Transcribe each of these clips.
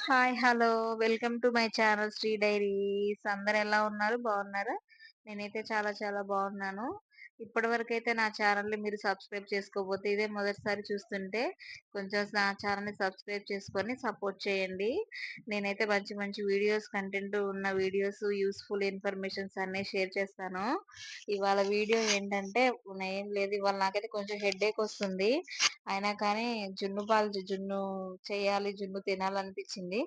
Hi hello. Welcome to my channel Shri diaries. అందరు ఎలా ఉన్నారు? బాగున్నారా? నేనైతే చాలా చాలా బాగున్నాను. ఇప్పటి వరకు అయితే నా ఛానల్ని మీరు సబ్స్క్రైబ్ చేసుకోకపోతే ఇదే మొదటిసారి చూస్తుంటే కొంచెం నా ఛానల్ని సబ్స్క్రైబ్ చేసుకొని సపోర్ట్ చేయండి. నేనైతే మంచి మంచి వీడియోస్ కంటెంట్ ఉన్న వీడియోస్ యూస్ఫుల్ ఇన్ఫర్మేషన్స్ అన్ని షేర్ చేస్తాను. ఇవాళ వీడియో ఏంటంటే ఏం లేదు ఇవాళ నాకైతే కొంచెం హెడ్ఏక్ వస్తుంది. అయినా కానీ జున్ను పాలు జున్ను చేయాలి జున్ను తినాలనిపించింది.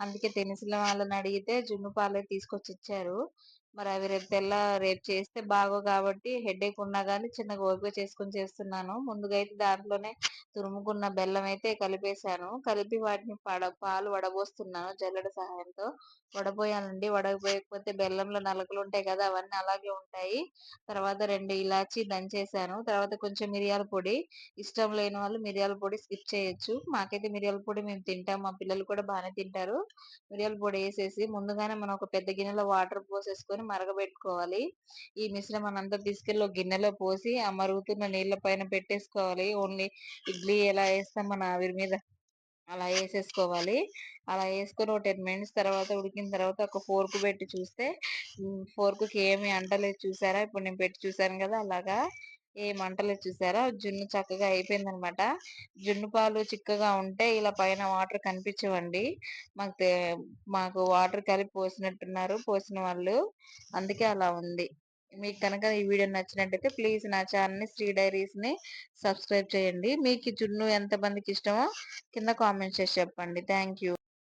అందుకే తెలిసిన వాళ్ళని అడిగితే జున్ను పాలే తీసుకొచ్చి ఇచ్చారు. మరి అవి రేపు తెల్ల రేపు చేస్తే బాగో కాబట్టి హెడేక్ ఉన్నా కానీ చిన్నగా ఓపిక చేసుకుని చేస్తున్నాను. ముందుగా అయితే దాంట్లోనే తురుముకున్న బెల్లం అయితే కలిపేశాను. కలిపి వాటిని పడ పాలు వడబోస్తున్నాను జల్లెడ సహాయంతో. వడపోయానండి వడపోయకపోతే బెల్లంలో నలకలు ఉంటాయి కదా అవన్నీ అలాగే ఉంటాయి. తర్వాత రెండు ఇలాచి దంచేసాను తర్వాత కొంచెం మిరియాల పొడి. ఇష్టం లేని వాళ్ళు మిరియాల పొడి స్కిప్ చేయొచ్చు. మాకైతే మిరియాల పొడి మేము తింటాం. మా పిల్లలు కూడా బాగానే తింటారు. మిరియాల పొడి వేసేసి ముందుగానే మనం ఒక పెద్ద గిన్నెలో వాటర్ పోసేసుకొని మరగబెట్టుకోవాలి. ఈ మిశ్రమం అంతా తీసుకెళ్ళి ఒక గిన్నెలో పోసి ఆ మరుగుతున్న నీళ్ళ పైన పెట్టేసుకోవాలి. ఓన్లీ ఇడ్లీ ఎలా వేస్తాం మన ఆవిరి మీద అలా వేసేసుకోవాలి. అలా వేసుకొని ఒక టెన్ మినిట్స్ తర్వాత ఉడికిన తర్వాత ఒక ఫోర్క్ పెట్టి చూస్తే ఫోర్క్కి ఏమి అంటలేదు చూసారా? ఇప్పుడు నేను పెట్టి చూసాను కదా అలాగా. ఏ మంటలు చూసారా? జున్ను చక్కగా అయిపోయింది అనమాట జున్ను పాలు చిక్కగా ఉంటే ఇలా పైన వాటర్ కనిపించవండి. మాకు మాకు వాటర్ కలిపి పోసినట్టున్నారు పోసిన వాళ్ళు. అందుకే అలా ఉంది. మీకు కనుక ఈ వీడియో నచ్చినట్టయితే ప్లీజ్ నా ఛానల్ని శ్రీ డైరీస్ని సబ్స్క్రైబ్ చేయండి. మీకు జున్ను ఎంతమందికి ఇష్టమో కింద కామెంట్ చేసి చెప్పండి. థ్యాంక్